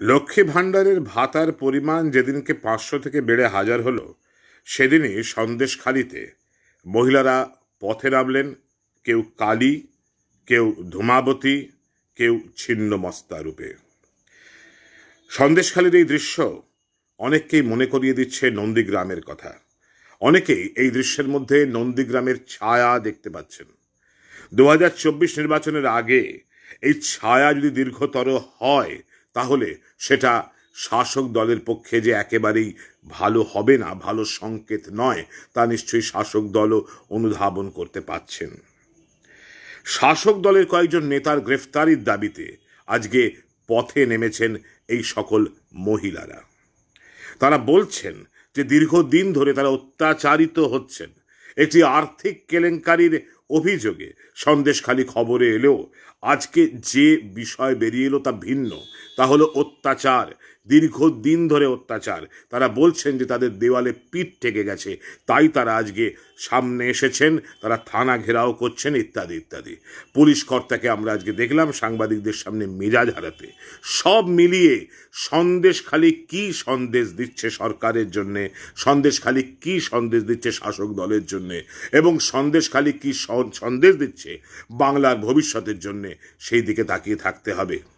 লক্ষ্মী ভাণ্ডারের ভাতার পরিমাণ যেদিনকে পাঁচশো থেকে বেড়ে হাজার হলো, সেদিনই সন্দেশখালিতে মহিলারা পথে নামলেন, কেউ কালী, কেউ ধূমাবতী, কেউ ছিন্নমস্তা রূপে। সন্দেশখালির এই দৃশ্য অনেককেই মনে করিয়ে দিচ্ছে নন্দীগ্রামের কথা। অনেকেই এই দৃশ্যের মধ্যে নন্দীগ্রামের ছায়া দেখতে পাচ্ছেন। দু হাজার চব্বিশ নির্বাচনের আগে এই ছায়া যদি দীর্ঘতর হয় তাহলে সেটা শাসক দলের পক্ষে যে একেবারেই ভালো হবে না, ভালো সংকেত নয়, তা নিশ্চয়ই শাসক দলও অনুধাবন করতে পাচ্ছেন শাসক দলের কয়েকজন নেতার গ্রেফতারির দাবিতে আজকে পথে নেমেছেন এই সকল মহিলারা। তারা বলছেন যে দীর্ঘদিন ধরে তারা অত্যাচারিত হচ্ছেন। একটি আর্থিক কেলেঙ্কারির অভিযোগে সন্দেশখালি খবরে এলেও আজকে যে বিষয় বেরিয়ে এলো তা ভিন্ন। তা হলো অত্যাচার দীর্ঘদিন ধরে অত্যাচার। তারা বলছেন যে তাদের দেওয়ালে পিঠ ঠেকে গেছে। তাই তারা আজকে সামনে এসেছেন, তারা থানা ঘেরাও করছেন, ইত্যাদি ইত্যাদি। পুলিশ কর্তাকে আমরা আজকে দেখলাম সাংবাদিকদের সামনে মেজাজ হারাতে। সব মিলিয়ে সন্দেশ খালি কি সন্দেশ দিচ্ছে সরকারের জন্যে? সন্দেশ খালি কি সন্দেশ দিচ্ছে শাসক দলের জন্যে? এবং সন্দেশ খালি কি সন্দেশ দিচ্ছে বাংলার ভবিষ্যতের জন্যে? সেই দিকে তাকিয়ে থাকতে হবে।